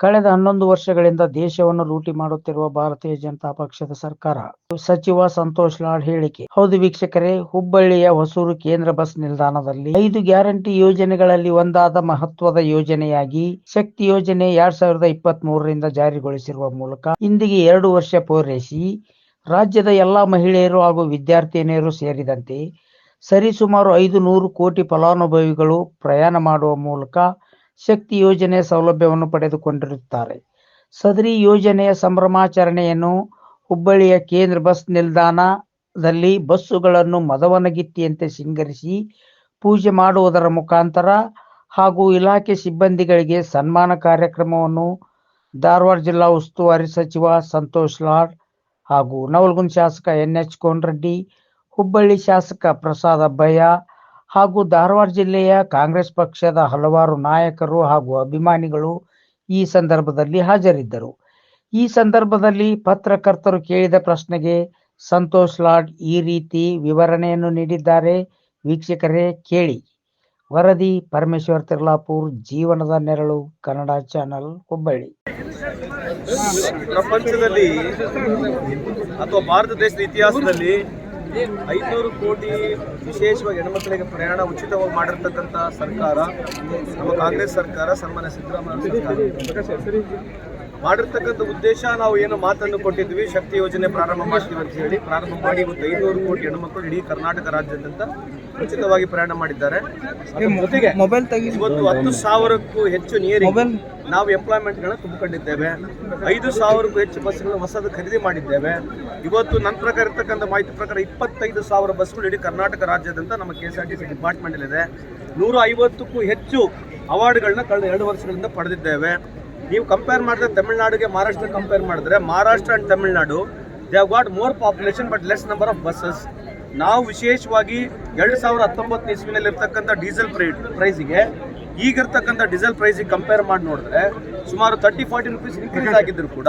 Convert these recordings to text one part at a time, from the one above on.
ಕಳೆದ ಹನ್ನೊಂದು ವರ್ಷಗಳಿಂದ ದೇಶವನ್ನು ಲೂಟಿ ಮಾಡುತ್ತಿರುವ ಭಾರತೀಯ ಜನತಾ ಪಕ್ಷದ ಸರ್ಕಾರ. ಸಚಿವ ಸಂತೋಷ್ ಲಾಡ್ ಹೇಳಿಕೆ. ಹೌದು ವೀಕ್ಷಕರೇ, ಹುಬ್ಬಳ್ಳಿಯ ಹೊಸೂರು ಕೇಂದ್ರ ಬಸ್ ನಿಲ್ದಾಣದಲ್ಲಿ ಐದು ಗ್ಯಾರಂಟಿ ಯೋಜನೆಗಳಲ್ಲಿ ಒಂದಾದ ಮಹತ್ವದ ಯೋಜನೆಯಾಗಿ ಶಕ್ತಿ ಯೋಜನೆ ಎರಡ್ ಸಾವಿರದ ಇಪ್ಪತ್ತ್ ಮೂರರಿಂದ ಜಾರಿಗೊಳಿಸಿರುವ ಮೂಲಕ ಇಂದಿಗೆ ಎರಡು ವರ್ಷ ಪೂರೈಸಿ ರಾಜ್ಯದ ಎಲ್ಲಾ ಮಹಿಳೆಯರು ಹಾಗೂ ವಿದ್ಯಾರ್ಥಿನಿಯರು ಸೇರಿದಂತೆ ಸರಿಸುಮಾರು ಐದು ನೂರು ಕೋಟಿ ಫಲಾನುಭವಿಗಳು ಪ್ರಯಾಣ ಮಾಡುವ ಮೂಲಕ ಶಕ್ತಿ ಯೋಜನೆಯ ಸೌಲಭ್ಯವನ್ನು ಪಡೆದುಕೊಂಡಿರುತ್ತಾರೆ. ಸದರಿ ಯೋಜನೆಯ ಸಂಭ್ರಮಾಚರಣೆಯನ್ನು ಹುಬ್ಬಳ್ಳಿಯ ಕೇಂದ್ರ ಬಸ್ ನಿಲ್ದಾಣದಲ್ಲಿ ಬಸ್ಸುಗಳನ್ನು ಮದವನಗಿತ್ತಿಯಂತೆ ಸಿಂಗರಿಸಿ ಪೂಜೆ ಮಾಡುವುದರ ಮುಖಾಂತರ ಹಾಗೂ ಇಲಾಖೆ ಸಿಬ್ಬಂದಿಗಳಿಗೆ ಸನ್ಮಾನ ಕಾರ್ಯಕ್ರಮವನ್ನು ಧಾರವಾಡ ಜಿಲ್ಲಾ ಉಸ್ತುವಾರಿ ಸಚಿವ ಸಂತೋಷ್ ಲಾಡ್ ಹಾಗೂ ನವಲಗುಂದ ಶಾಸಕ ಎನ್ ಎಚ್ ಕೋನರೆಡ್ಡಿ, ಹುಬ್ಬಳ್ಳಿ ಶಾಸಕ ಪ್ರಸಾದ್ ಅಬ್ಬಯ್ಯ ಹಾಗೂ ಧಾರವಾಡ ಜಿಲ್ಲೆಯ ಕಾಂಗ್ರೆಸ್ ಪಕ್ಷದ ಹಲವಾರು ನಾಯಕರು ಹಾಗೂ ಅಭಿಮಾನಿಗಳು ಈ ಸಂದರ್ಭದಲ್ಲಿ ಹಾಜರಿದ್ದರು. ಈ ಸಂದರ್ಭದಲ್ಲಿ ಪತ್ರಕರ್ತರು ಕೇಳಿದ ಪ್ರಶ್ನೆಗೆ ಸಂತೋಷ್ ಲಾಡ್ ಈ ರೀತಿ ವಿವರಣೆಯನ್ನು ನೀಡಿದ್ದಾರೆ. ವೀಕ್ಷಕರೇ, ಕೇಳಿ. ವರದಿ, ಪರಮೇಶ್ವರ್ ತಿರ್ಲಾಪುರ್, ಜೀವನದ ನೆರಳು, ಕನ್ನಡ ಚಾನೆಲ್, ಹುಬ್ಬಳ್ಳಿ. ಪ್ರಪಂಚದಲ್ಲಿ ಅಥವಾ ಭಾರತ ದೇಶದ ಇತಿಹಾಸದಲ್ಲಿ ಐನೂರು ಕೋಟಿ ವಿಶೇಷವಾಗಿ ಹೆಣ್ಮಕ್ಳಿಗೆ ಪ್ರಯಾಣ ಉಚಿತವಾಗಿ ಮಾಡಿರ್ತಕ್ಕಂಥ ಸರ್ಕಾರ ನಮ್ಮ ಕಾಂಗ್ರೆಸ್ ಸರ್ಕಾರ ಸನ್ಮಾನ್ಯ ಸಿದ್ದರಾಮಯ್ಯ ಮಾಡಿರ್ತಕ್ಕಂಥ ಉದ್ದೇಶ ನಾವು ಏನು ಮಾತನ್ನು ಕೊಟ್ಟಿದ್ವಿ ಶಕ್ತಿ ಯೋಜನೆ ಪ್ರಾರಂಭ ಮಾಡ್ತೀವಿ ಅಂತ ಹೇಳಿ ಪ್ರಾರಂಭ ಮಾಡಿ ಇವತ್ತು ಐನೂರು ಕೋಟಿ ಹೆಣ್ಮಕ್ಳು ಇಡೀ ಕರ್ನಾಟಕ ರಾಜ್ಯಾದ್ಯಂತ ಉಚಿತವಾಗಿ ಪ್ರಯಾಣ ಮಾಡಿದ್ದಾರೆ. ಜೊತೆಗೆ ಮೊಬೈಲ್ ಇವತ್ತು ಹತ್ತು ಸಾವಿರಕ್ಕೂ ಹೆಚ್ಚು ನೀರಿಗೆ ನಾವು ಎಂಪ್ಲಾಯ್ಮೆಂಟ್ಗಳನ್ನ ತುಂಬಿಕೊಂಡಿದ್ದೇವೆ. ಐದು ಸಾವಿರಕ್ಕೂ ಹೆಚ್ಚು ಬಸ್ಗಳನ್ನು ಹೊಸದು ಖರೀದಿ ಮಾಡಿದ್ದೇವೆ. ಇವತ್ತು ನನ್ನ ಪ್ರಕಾರ ಇರ್ತಕ್ಕಂಥ ಮಾಹಿತಿ ಪ್ರಕಾರ ಇಪ್ಪತ್ತೈದು ಸಾವಿರ ಬಸ್ಗಳು ಇಡೀ ಕರ್ನಾಟಕ ರಾಜ್ಯದಂತ ನಮ್ಮ K S R T C ಡಿಪಾರ್ಟ್ಮೆಂಟಲ್ಲಿದೆ ನೂರ ಐವತ್ತಕ್ಕೂ ಹೆಚ್ಚು ಅವಾರ್ಡ್ಗಳನ್ನ ಕಳೆದ ಎರಡು ವರ್ಷಗಳಿಂದ ಪಡೆದಿದ್ದೇವೆ. ನೀವು ಕಂಪೇರ್ ಮಾಡಿದ್ರೆ ತಮಿಳ್ನಾಡಿಗೆ ಮಹಾರಾಷ್ಟ್ರ ಕಂಪೇರ್ ಮಾಡಿದ್ರೆ Maharashtra and Tamil Nadu they have got more population but less number of buses ನಾವು ವಿಶೇಷವಾಗಿ ಎರಡು ಸಾವಿರದ ಹತ್ತೊಂಬತ್ತನೇ ಇಸ್ವಿನಲ್ಲಿ ಇರ್ತಕ್ಕಂಥ ಡೀಸೆಲ್ ಪ್ರೈ ಪ್ರೈಸಿಗೆ ಈಗಿರ್ತಕ್ಕಂಥ ಡೀಸೆಲ್ ಪ್ರೈಸಿಗೆ ಕಂಪೇರ್ ಮಾಡಿ ನೋಡಿದ್ರೆ ಸುಮಾರು ತರ್ಟಿ ಫಾರ್ಟಿ ರುಪೀಸ್ ಇನ್ಕ್ರೀಸ್ ಆಗಿದ್ರು ಕೂಡ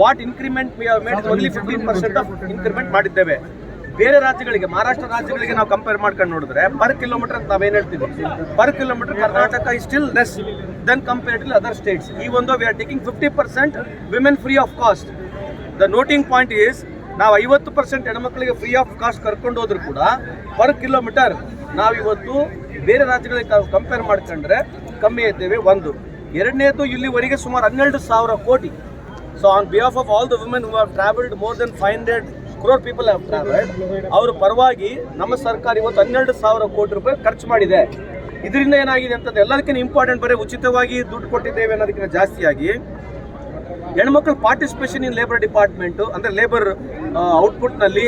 what increment only fifteen percent of increment ಮಾಡಿದ್ದೇವೆ. ಬೇರೆ ರಾಜ್ಯಗಳಿಗೆ, ಮಹಾರಾಷ್ಟ್ರ ರಾಜ್ಯಗಳಿಗೆ ನಾವು ಕಂಪೇರ್ ಮಾಡ್ಕೊಂಡು ನೋಡಿದ್ರೆ ಪರ್ ಕಿಲೋಮೀಟರ್ ಅಂತ ನಾವೇನು ಹೇಳ್ತೀವಿ? Per kilometer Karnataka is still less than compare to other states ಈ ಒಂದು we are taking fifty percent women free of cost the noting point is ನಾವು ಐವತ್ತು ಪರ್ಸೆಂಟ್ ಹೆಣ್ಮಕ್ಳಿಗೆ ಫ್ರೀ ಆಫ್ ಕಾಸ್ಟ್ ಕರ್ಕೊಂಡು ಹೋದ್ರು ಕೂಡ ಪರ್ ಕಿಲೋಮೀಟರ್ ನಾವಿವತ್ತು ಬೇರೆ ರಾಜ್ಯಗಳಿಗೆ ಕಂಪೇರ್ ಮಾಡ್ಕೊಂಡ್ರೆ ಕಮ್ಮಿ ಇದ್ದೇವೆ ಒಂದು. ಎರಡನೇದು ಇಲ್ಲಿವರೆಗೆ ಸುಮಾರು ಹನ್ನೆರಡು ಸಾವಿರ ಕೋಟಿ. So on behalf of all the women who have travelled more than five hundred crore people have travelled ಅವ್ರ ಪರವಾಗಿ ನಮ್ಮ ಸರ್ಕಾರ ಇವತ್ತು ಹನ್ನೆರಡು ಸಾವಿರ ಕೋಟಿ ರೂಪಾಯಿ ಖರ್ಚು ಮಾಡಿದೆ. ಇದರಿಂದ ಏನಾಗಿದೆ ಅಂತಂದ್ರೆ ಎಲ್ಲದಕ್ಕಿಂತ ಇಂಪಾರ್ಟೆಂಟ್ ಬರೀ ಉಚಿತವಾಗಿ ದುಡ್ಡು ಕೊಟ್ಟಿದ್ದೇವೆ ಅನ್ನೋದಕ್ಕಿಂತ ಜಾಸ್ತಿಯಾಗಿ ಹೆಣ್ಮಕ್ಳು ಪಾರ್ಟಿಸಿಪೇಷನ್ ಇನ್ ಲೇಬರ್ ಡಿಪಾರ್ಟ್ಮೆಂಟು ಅಂದರೆ ಲೇಬರ್ ಔಟ್ಪುಟ್ನಲ್ಲಿ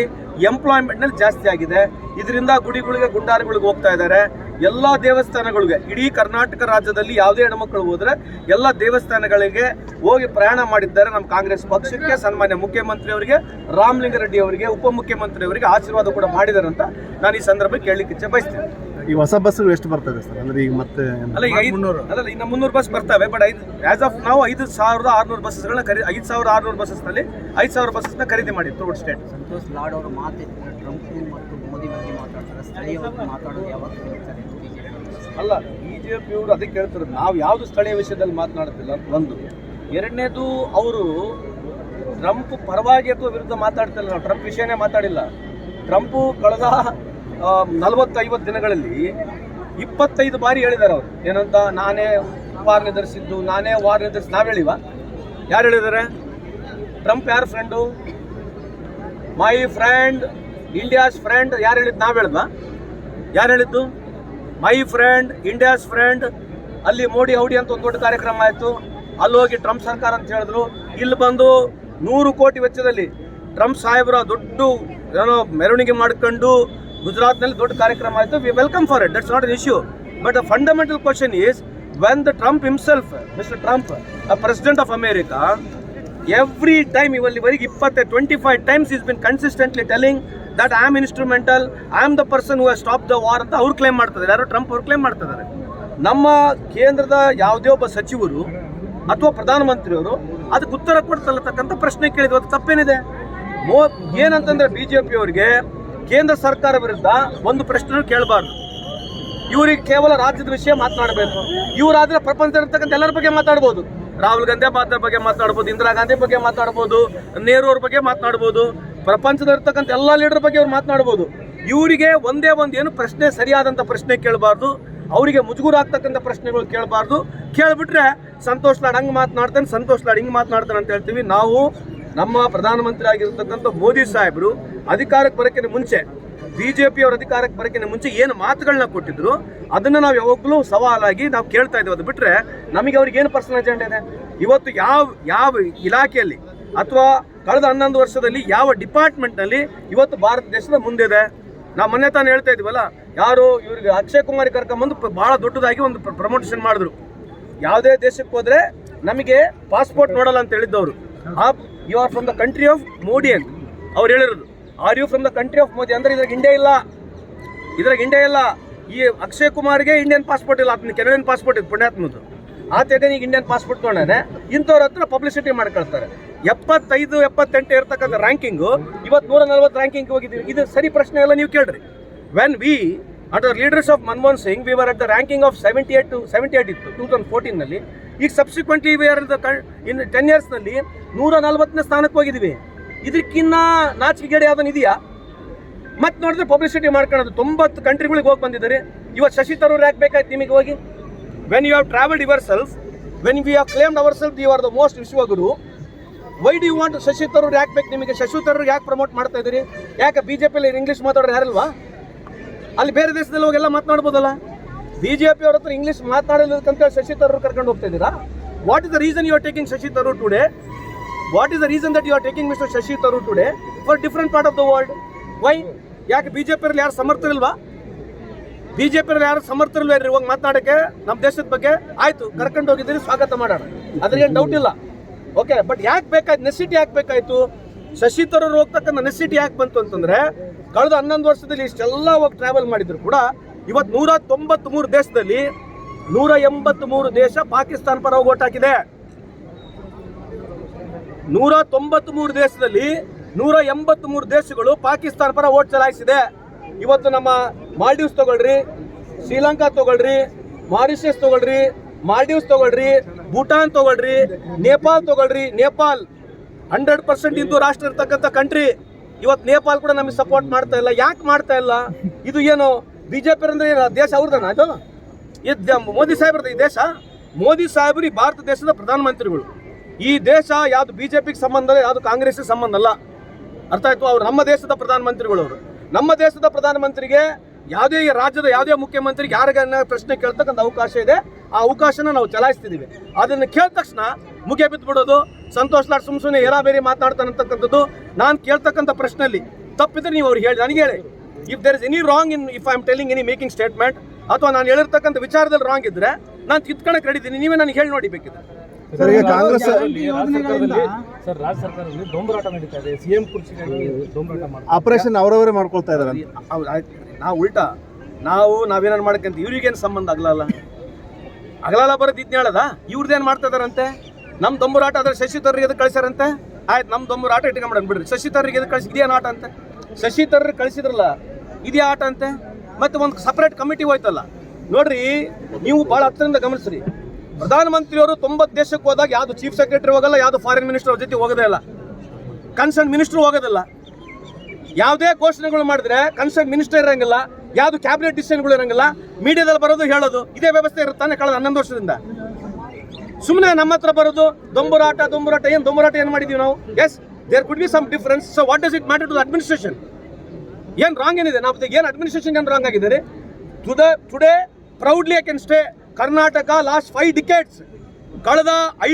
ಎಂಪ್ಲಾಯ್ಮೆಂಟ್ನಲ್ಲಿ ಜಾಸ್ತಿ ಆಗಿದೆ. ಇದರಿಂದ ಗುಡಿಗಳಿಗೆ, ಗುಂಡಾರಗಳಿಗೆ ಹೋಗ್ತಾ ಇದ್ದಾರೆ. ಎಲ್ಲ ದೇವಸ್ಥಾನಗಳಿಗೆ, ಇಡೀ ಕರ್ನಾಟಕ ರಾಜ್ಯದಲ್ಲಿ ಯಾವುದೇ ಹೆಣ್ಮಕ್ಳು ಹೋದ್ರೆ ಎಲ್ಲ ದೇವಸ್ಥಾನಗಳಿಗೆ ಹೋಗಿ ಪ್ರಯಾಣ ಮಾಡಿದ್ದಾರೆ ನಮ್ಮ ಕಾಂಗ್ರೆಸ್ ಪಕ್ಷಕ್ಕೆ. ಸನ್ಮಾನ್ಯ ಮುಖ್ಯಮಂತ್ರಿ ಅವರಿಗೆ ರಾಮಲಿಂಗಾರೆಡ್ಡಿ ಅವರಿಗೆ, ಉಪಮುಖ್ಯಮಂತ್ರಿಯವರಿಗೆ ಆಶೀರ್ವಾದ ಕೂಡ ಮಾಡಿದ್ದಾರೆ ಅಂತ ನಾನು ಈ ಸಂದರ್ಭ ಕೇಳಲಿಕ್ಕೆ ಇಚ್ಛೆ ಬಯಸ್ತೇನೆ. ಈ ಹೊಸ ಬಸ್ಗಳು ಎಷ್ಟು ಬರ್ತದೆ ಸರ್? ಅಂದ್ರೆ ಈಗ ಮತ್ತೆ ಅಲ್ಲ ಈಗ ಐದು ಅಲ್ಲ ಇನ್ನು ಮುನ್ನೂರು ಬಸ್ ಬರ್ತವೆ ಬಟ್ ಐದು ಆಸ್ ಆಫ್ ನಾವು ಐದು ಸಾವಿರದ ಆರುನೂರು ಬಸ್ಗಳನ್ನ ಖರೀದಿ ಐದು ಸಾವಿರದ ಆರುನೂರು ಬಸ್ಸಸ್ನಲ್ಲಿ ಐದು ಸಾವಿರ ಬಸ್ಸಸ್ನ ಖರೀದಿ ಮಾಡಿ ಥ್ರೂಟ್ ಸ್ಟೇಟ್ ಸಂತೋಷ್ ಲಾಡ್ ಅವರ ಮಾತು ಟ್ರಂಪ್ ಮತ್ತು ಮೋದಿ ಬಗ್ಗೆ ಮಾತಾಡ್ತಾರೆ? ಸ್ಥಳೀಯ ಮಾತಾಡೋದು ಯಾವತ್ತೂ ಹೇಳ್ತಾರೆ ಅಲ್ಲ ಬಿಜೆಪಿ ಅವರು ಅದಕ್ಕೆ ಹೇಳ್ತಿರೋದು ನಾವು ಯಾವುದು ಸ್ಥಳೀಯ ವಿಷಯದಲ್ಲಿ ಮಾತನಾಡ್ತಿಲ್ಲ ಒಂದು. ಎರಡನೇದು ಅವರು ಟ್ರಂಪ್ ಪರವಾಗಿ ಅಥವಾ ವಿರುದ್ಧ ಮಾತಾಡ್ತಿಲ್ಲ. ನಾವು ಟ್ರಂಪ್ ವಿಷಯನೇ ಮಾತಾಡಿಲ್ಲ. ಟ್ರಂಪು ಕಳೆದ ನಲವತ್ತೈವತ್ತು ದಿನಗಳಲ್ಲಿ ಇಪ್ಪತ್ತೈದು ಬಾರಿ ಹೇಳಿದ್ದಾರೆ ಅವರು. ಏನಂತ, ನಾನೇ ವಾರ್ ನಿರ್ಧರಿಸಿದ್ದು, ನಾನೇ ವಾರ್ ನಿರ್ಧರಿಸಿ, ನಾವು ಹೇಳಿವ ಯಾರು ಹೇಳಿದ್ದಾರೆ? ಟ್ರಂಪ್ ಯಾರು friend my friend India's friend ಯಾರು ಹೇಳಿದ್ದು? ನಾವು ಹೇಳ್ದ ಯಾರು ಹೇಳಿದ್ದು? ಮೈ ಫ್ರೆಂಡ್ ಇಂಡಿಯಾಸ್ ಫ್ರೆಂಡ್ ಅಲ್ಲಿ ಮೋಡಿ ಹೌಡಿ ಅಂತ ಒಂದು ದೊಡ್ಡ ಕಾರ್ಯಕ್ರಮ ಆಯಿತು. ಅಲ್ಲಿ ಹೋಗಿ ಟ್ರಂಪ್ ಸರ್ಕಾರ ಅಂತ ಹೇಳಿದ್ರು. ಇಲ್ಲಿ ಬಂದು ನೂರು ಕೋಟಿ ವೆಚ್ಚದಲ್ಲಿ ಟ್ರಂಪ್ ಸಾಹೇಬರ ದೊಡ್ಡ ಏನೋ ಮೆರವಣಿಗೆ ಮಾಡ್ಕೊಂಡು ಗುಜರಾತ್ನಲ್ಲಿ ದೊಡ್ಡ ಕಾರ್ಯಕ್ರಮ ಆಯಿತು. We welcome for it that's not an issue but the fundamental question is when the Trump himself mister Trump president of America every time ಇವಲ್ಲಿವರೆಗೆ ಇಪ್ಪತ್ತೆ twenty five times is been consistently telling that I am instrumental I am the person who stop the war ಅಂತ ಅವ್ರು claim ಮಾಡ್ತಾರೆ. ಯಾರು Trump ಅವ್ರು claim ಮಾಡ್ತಿದ್ದಾರೆ. ನಮ್ಮ ಕೇಂದ್ರದ ಯಾವುದೇ ಒಬ್ಬ ಸಚಿವರು ಅಥವಾ ಪ್ರಧಾನಮಂತ್ರಿಯವರು ಅದಕ್ಕೆ ಉತ್ತರ ಕೊಡ್ತಲ್ಲತಕ್ಕಂಥ ಪ್ರಶ್ನೆ ಕೇಳಿದ್ರು. ಅದು ತಪ್ಪೇನಿದೆ? ಮೋ, ಏನಂತಂದ್ರೆ ಬಿ ಜೆ ಅವರಿಗೆ ಕೇಂದ್ರ ಸರ್ಕಾರ ವಿರುದ್ಧ ಒಂದು ಪ್ರಶ್ನೆ ಕೇಳಬಾರ್ದು. ಇವರಿಗೆ ಕೇವಲ ರಾಜ್ಯದ ವಿಷಯ ಮಾತನಾಡಬೇಕು. ಇವರಾದ್ರೆ ಪ್ರಪಂಚದಲ್ಲಿರ್ತಕ್ಕಂಥ ಎಲ್ಲರ ಬಗ್ಗೆ ಮಾತಾಡ್ಬೋದು ರಾಹುಲ್ ಗಾಂಧಿ ಬಾದ್ರ ಬಗ್ಗೆ ಮಾತಾಡ್ಬೋದು ಇಂದಿರಾ ಗಾಂಧಿ ಬಗ್ಗೆ ಮಾತಾಡ್ಬೋದು ನೆಹರು ಅವ್ರ ಬಗ್ಗೆ ಮಾತನಾಡ್ಬೋದು ಪ್ರಪಂಚದ ಇರ್ತಕ್ಕಂಥ ಎಲ್ಲ ಲೀಡರ್ ಬಗ್ಗೆ ಅವ್ರು ಮಾತನಾಡ್ಬೋದು. ಇವರಿಗೆ ಒಂದೇ ಒಂದು ಏನು ಪ್ರಶ್ನೆ ಸರಿಯಾದಂಥ ಪ್ರಶ್ನೆ ಕೇಳಬಾರ್ದು. ಅವರಿಗೆ ಮುಜುಗುರ ಆಗ್ತಕ್ಕಂಥ ಪ್ರಶ್ನೆಗಳು ಕೇಳಬಾರ್ದು. ಕೇಳಿಬಿಟ್ರೆ ಸಂತೋಷ್ ಲಾಡ್ ಹಂಗೆ ಮಾತನಾಡ್ತಾನೆ, ಸಂತೋಷ್ ಲಾಡ್ ಹಿಂಗೆ ಮಾತನಾಡ್ತಾನೆ ಅಂತ ಹೇಳ್ತೀವಿ. ನಾವು ನಮ್ಮ ಪ್ರಧಾನಮಂತ್ರಿ ಆಗಿರ್ತಕ್ಕಂಥ ಮೋದಿ ಸಾಹೇಬರು ಅಧಿಕಾರಕ್ಕೆ ಬರೋಕ್ಕಿಂತ ಮುಂಚೆ ಬಿಜೆಪಿ ಅವರ ಅಧಿಕಾರಕ್ಕೆ ಬರೋಕ್ಕಿಂತ ಮುಂಚೆ ಏನು ಮಾತುಗಳನ್ನ ಕೊಟ್ಟಿದ್ರು, ಅದನ್ನ ನಾವು ಯಾವಾಗಲೂ ಸವಾಲಾಗಿ ನಾವು ಕೇಳ್ತಾ ಇದ್ದೀವಿ. ಅದು ಬಿಟ್ರೆ ನಮಗೆ ಅವ್ರಿಗೆ ಏನು ಪರ್ಸನಲ್ ಅಜೆಂಡ ಇದೆ? ಇವತ್ತು ಯಾವ ಯಾವ ಇಲಾಖೆಯಲ್ಲಿ ಅಥವಾ ಕಳೆದ ಹನ್ನೊಂದು ವರ್ಷದಲ್ಲಿ ಯಾವ ಡಿಪಾರ್ಟ್ಮೆಂಟ್ನಲ್ಲಿ ಇವತ್ತು ಭಾರತ ದೇಶದ ಮುಂದಿದೆ? ನಾವು ಮೊನ್ನೆ ತಾನು ಹೇಳ್ತಾ ಇದೀವಲ್ಲ ಯಾರು ಇವ್ರಿಗೆ ಅಕ್ಷಯ್ ಕುಮಾರ್ ಕರ್ಕೊಂಬಂದು ಭಾಳ ದೊಡ್ಡದಾಗಿ ಒಂದು ಪ್ರಮೋಷನ್ ಮಾಡಿದ್ರು. ಯಾವುದೇ ದೇಶಕ್ಕೆ ಹೋದರೆ ನಮಗೆ ಪಾಸ್ಪೋರ್ಟ್ ನೋಡಲ್ಲ ಅಂತ ಹೇಳಿದ್ದವರು. You are from the country of Modi ಅಂತ ಅವ್ರು ಹೇಳಿರೋದು. Are you from the country of Modi ಅಂದ್ರೆ ಇದ್ರಾಗ ಇಂಡಿಯಾ ಇಲ್ಲ. ಇದ್ರಾಗ ಇಂಡಿಯಾ ಇಲ್ಲ. ಈ ಅಕ್ಷಯ್ ಕುಮಾರ್ಗೆ ಇಂಡಿಯನ್ ಪಾಸ್ಪೋರ್ಟ್ ಇಲ್ಲ. ಆತನ ಕೆನಡಿಯನ್ ಪಾಸ್ಪೋರ್ಟ್ ಇದೆ ಪುಣ್ಯಾತ್ಮದು ಈಗ ಇಂಡಿಯನ್ ಪಾಸ್ಪೋರ್ಟ್ ತೊಗೊಂಡಾನೆ. ಇಂಥವ್ರ ಹತ್ರ ಪಬ್ಲಿಸಿಟಿ ಮಾಡ್ಕೊಳ್ತಾರೆ. ಎಪ್ಪತ್ತೈದು, ಎಪ್ಪತ್ತೆಂಟು ಇರ್ತಕ್ಕಂಥ ರ್ಯಾಂಕಿಂಗು ಇವತ್ತು ನೂರ ನಲ್ವತ್ತು ರ್ಯಾಂಕಿಂಗ್ ಹೋಗಿದ್ದೀವಿ. ಇದು ಸರಿ ಪ್ರಶ್ನೆ ಎಲ್ಲ ನೀವು ಕೇಳ್ರಿ. When we under leaders of Manmohan Singh we were at the ranking of seventy eight to seventy eight ಇತ್ತು ಟೂ ತೌಸಂಡ್ ಫೋರ್ಟೀನಲ್ಲಿ ಈಗ subsequently we are in ten ಇಯರ್ಸ್ನಲ್ಲಿ ನೂರ ನಲ್ವತ್ತನೇ ಸ್ಥಾನಕ್ಕೆ ಹೋಗಿದ್ದೀವಿ. ಇದಕ್ಕಿನ್ನ ನಾಚಿಕೆಗೇಡಿ ಯಾವ್ದನ್ ಇದೆಯಾ? ಮತ್ತೆ ನೋಡಿದ್ರೆ ಪಬ್ಲಿಸಿಟಿ ಮಾಡ್ಕೊಳ್ಳೋದು ತೊಂಬತ್ತು ಕಂಟ್ರಿಗಳಿಗೆ ಹೋಗಿ ಬಂದಿದ್ದಾರೆ. ಇವತ್ತು ಶಶಿ ತರೂರ್ ಯಾಕೆ ಬೇಕಾಯ್ತು ನಿಮಗೆ ಹೋಗಿ? When you have travelled yourself when we have claimed ourself you are the most ವಿಶ್ವಗುರು. Why do you want Shashi Tharoor ಯಾಕೆ ಬೇಕು ನಿಮಗೆ? ಶಶಿ ತರೂರ್ ಯಾಕೆ ಪ್ರಮೋಟ್ ಮಾಡ್ತಾ ಇದ್ದೀರಿ? ಯಾಕೆ ಬಿ ಜೆ ಪಿಯಲ್ಲಿ ಇಂಗ್ಲೀಷ್ ಮಾತಾಡೋರು ಯಾರಲ್ವಾ? ಅಲ್ಲಿ ಬೇರೆ ದೇಶದಲ್ಲಿ ಹೋಗೆಲ್ಲ ಮಾತನಾಡ್ಬೋದಲ್ಲ? ಬಿ ಜೆ ಪಿ ಅವ್ರ ಹತ್ರ ಇಂಗ್ಲೀಷ್ ಮಾತಾಡಲಿಕ್ಕಂತ ಶಶಿ ತರೂರ್ ಕರ್ಕೊಂಡು ಹೋಗ್ತಾ ಇದ್ದೀರಾ? What is the reason you are taking Shashi Tharoor today what is the reason that you are taking mister Shashi Tharoor today for different part of the world why ಯಾಕೆ BJP ಯಾರು ಸಮರ್ಥರಿಲ್ವಾ BJP ಯಾರು ಸಮರ್ಥರಿಲ್ವಾ ಇವ್ರು ಇವಾಗ ಮಾತನಾಡೋಕ್ಕೆ ನಮ್ಮ ದೇಶದ ಬಗ್ಗೆ ಆಯಿತು. ಕರ್ಕೊಂಡು ಹೋಗಿದ್ದೀರಿ, ಸ್ವಾಗತ ಮಾಡೋಣ. ಅದ್ರಿಗೇನು ಡೌಟ್ ಇಲ್ಲ. ಓಕೆ ಬಟ್ ಯಾಕೆ ಬೇಕಾಯ್ತು? ನೆಸಿಟಿ ಯಾಕೆ ಬೇಕಾಯಿತು? ಶಶಿ ತರೂರ್ ಹೋಗ್ತಕ್ಕಂಥ ನೆಸಿಟಿ ಯಾಕೆ ಬಂತು ಅಂತಂದರೆ, ಕಳೆದ ಹನ್ನೊಂದು ವರ್ಷದಲ್ಲಿ ಇಷ್ಟೆಲ್ಲ ಹೋಗಿ ಟ್ರಾವೆಲ್ ಮಾಡಿದ್ರು ಕೂಡ ಇವತ್ತು ನೂರ ತೊಂಬತ್ತ್ಮೂರು ದೇಶದಲ್ಲಿ ನೂರ ಎಂಬತ್ತ್ಮೂರು ದೇಶ ಪಾಕಿಸ್ತಾನ ಪರ ಓಟ್ ಹಾಕಿದೆ. ನೂರ ತೊಂಬತ್ತ್ ಮೂರು ದೇಶದಲ್ಲಿ ನೂರ ಎಂಬತ್ತ್ ಮೂರು ದೇಶಗಳು ಪಾಕಿಸ್ತಾನ ಪರ ಓಟ್ ಚಲಾಯಿಸಿದೆ. ಇವತ್ತು ನಮ್ಮ ಮಾಲ್ಡೀವ್ಸ್ ತಗೊಳ್ರಿ, ಶ್ರೀಲಂಕಾ ತಗೊಳ್ರಿ, ಮಾರಿಷಸ್ ತಗೊಳ್ರಿ, ಮಾಲ್ಡೀವ್ಸ್ ತಗೊಳ್ರಿ, ಭೂಟಾನ್ ತಗೊಳ್ರಿ, ನೇಪಾಲ್ ತಗೊಳ್ರಿ, ನೇಪಾಲ್ ಹಂಡ್ರೆಡ್ ಪರ್ಸೆಂಟ್ ಹಿಂದೂ ರಾಷ್ಟ್ರ ಇರ್ತಕ್ಕಂಥ ಕಂಟ್ರಿ ಇವತ್ತು ನೇಪಾಲ್ ಕೂಡ ನಮಗೆ ಸಪೋರ್ಟ್ ಮಾಡ್ತಾ ಇಲ್ಲ. ಯಾಕೆ ಮಾಡ್ತಾ ಇಲ್ಲ? ಇದು ಏನು ಬಿಜೆಪಿ ಅಂದ್ರೆ ಏನು? ದೇಶ ಅವ್ರದನ ಅದು ಇದು ಮೋದಿ ಸಾಹೇಬ್ರದ ಈ ದೇಶ? ಮೋದಿ ಸಾಹೇಬರು ಈ ಭಾರತ ದೇಶದ ಪ್ರಧಾನಮಂತ್ರಿಗಳು. ಈ ದೇಶ ಯಾವ್ದು ಬಿಜೆಪಿಗೆ ಸಂಬಂಧ ಅಲ್ಲ ಯಾವ್ದು ಕಾಂಗ್ರೆಸ್ಗೆ ಸಂಬಂಧ ಅಲ್ಲ ಅರ್ಥ ಆಯ್ತು? ಅವ್ರು ನಮ್ಮ ದೇಶದ ಪ್ರಧಾನಮಂತ್ರಿಗಳು ಅವರು ನಮ್ಮ ದೇಶದ ಪ್ರಧಾನಮಂತ್ರಿಗೆ ಯಾವುದೇ ರಾಜ್ಯದ ಯಾವುದೇ ಮುಖ್ಯಮಂತ್ರಿಗೆ ಯಾರಿಗನ್ನ ಪ್ರಶ್ನೆ ಕೇಳ್ತಕ್ಕಂಥ ಅವಕಾಶ ಇದೆ. ಆ ಅವಕಾಶನ ನಾವು ಚಲಾಯಿಸ್ತಿದ್ದೀವಿ ಅದನ್ನು ಕೇಳಿದ ತಕ್ಷಣ ಮುಗಿಯ ಬಿದ್ದು ಬಿಡೋದು ಸಂತೋಷ್ ಲಾಡ್ ಸುಮ್ ಸುಮ್ಮನೆ ಏರಾಬೇರಿ ಮಾತನಾಡ್ತಾನಂತಕ್ಕಂಥದ್ದು ನಾನು ಕೇಳ್ತಕ್ಕಂಥ ಪ್ರಶ್ನೆಯಲ್ಲಿ ತಪ್ಪಿದ್ರೆ ನೀವು ಅವ್ರು ಹೇಳಿ, ನನಗೆ ಹೇಳಿ. If there is any wrong in if I am telling any making statement ಅಥವಾ ನಾನು ಹೇಳಿರ್ತಕ್ಕಂಥ ವಿಚಾರದಲ್ಲಿ ರಾಂಗ್ ಇದ್ರೆ, ನಾನು ಕಿತ್ಕೊಳಕ್ಕೆ ರೆಡಿದ್ದೀನಿ ನೀವೇ ನನಗೆ ಹೇಳಿ ನೋಡಿ ಬೇಕಿದ್ರೆ. ಸರ್ ಈಗ ಕಾಂಗ್ರೆಸ್ ಸರ್ ರಾಜ್ಯ ಸರ್ಕಾರದಲ್ಲಿ ಡೊಂಬರಾಟ ನಡೀತಾ ಇದೆ. ಸಿಎಂ ಕುರ್ಚಿಗಾಗಿ ಡೊಂಬರಾಟ ಆಪರೇಷನ್ ಅವರವರೇ ಮಾಡ್ಕೊಳ್ತಾ ಇದಾರೆ ನಾವು ಉಲ್ಟಾ ನಾವು ನಾವೇನಾರು ಮಾಡಕ್ಕಂತ ಇವ್ರಿಗೇನು ಸಂಬಂಧ? ಆಗ್ಲಲ್ಲ ಅಗಲಲ್ಲ ಬರೋದು ಇದ್ನ ಹೇಳದ? ಇವ್ರದ್ದೇನು ಮಾಡ್ತಾ ಇದಾರಂತೆ? ನಮ್ಮ ದೊಂಬರಾಟ ಆದ್ರೆ ಶಶಿ ತರ್ರಿಗೆ ಎದಕ್ಕೆ ಕಳಿಸ್ಯಾರಂತೆ? ಆಯ್ತು ನಮ್ಮ ದೊಂಬರಾಟ ಇಟ್ಕೊಂಬಿಡೋಣ ಬಿಡ್ರಿ. ಶಶಿ ತರ್ರಿಗೆ ಎದಕ್ಕೆ ಕಳಿಸಿ ಇದೇನು ಆಟ ಅಂತೆ. ಶಶಿ ತರ್ರಿಗೆ ಕಳಿಸಿದ್ರಲ್ಲ ಇದೇ ಆಟ ಅಂತೆ. ಮತ್ತೆ ಒಂದು ಸಪ್ರೇಟ್ ಕಮಿಟಿ ಹೋಯ್ತಲ್ಲ. ನೋಡ್ರಿ ನೀವು ಭಾಳ ಹತ್ತಿರದಿಂದ ಗಮನಿಸ್ರಿ. ಪ್ರಧಾನಮಂತ್ರಿಯವರು ತೊಂಬತ್ತು ದೇಶಕ್ಕೆ ಹೋದಾಗ ಯಾವುದು ಚೀಫ್ ಸೆಕ್ರೆಟರಿ ಹೋಗಲ್ಲ, ಯಾವುದು ಫಾರಿನ್ ಮಿನಿಸ್ಟರ್ ಜೊತೆ ಹೋಗೋದೇ ಇಲ್ಲ. ಕನ್ಸರ್ನ್ ಮಿನಿಸ್ಟರ್ ಹೋಗೋದಿಲ್ಲ. ಯಾವುದೇ ಘೋಷಣೆಗಳು ಮಾಡಿದ್ರೆ ಕನ್ಸರ್ನ್ ಮಿನಿಸ್ಟರ್ ಇರಂಗಿಲ್ಲ, ಯಾವುದು ಕ್ಯಾಬಿನೆಟ್ ಡಿಸಿಷನ್ಗಳು ಇರಂಗಿಲ್ಲ ಮೀಡಿಯಾದಲ್ಲಿ ಬರೋದು ಹೇಳೋದು, ಇದೇ ವ್ಯವಸ್ಥೆ ಇರುತ್ತಾನೆ ಕಳೆದ ಹನ್ನೊಂದು ವರ್ಷದಿಂದ. ಸುಮ್ಮನೆ ನಮ್ಮ ಹತ್ರ ಬರೋದು, ದೊಂಬರಾಟ ದೊಂಬರಾಟ, ಏನು ದೊಂಬರಾಟ ಏನು ಮಾಡಿದೀವಿ ನಾವು? Yes there could be some difference so what does it matter to administration ಏನು ರಾಂಗ್ ಏನಿದೆ? ನಾವು ಏನು ಅಡ್ಮಿನಿಸ್ಟ್ರೇಷನ್ ಏನು ರಾಂಗ್ ಆಗಿದೆ the today proudly I can stay Karnataka last five decades ಕಳೆದ ಐದು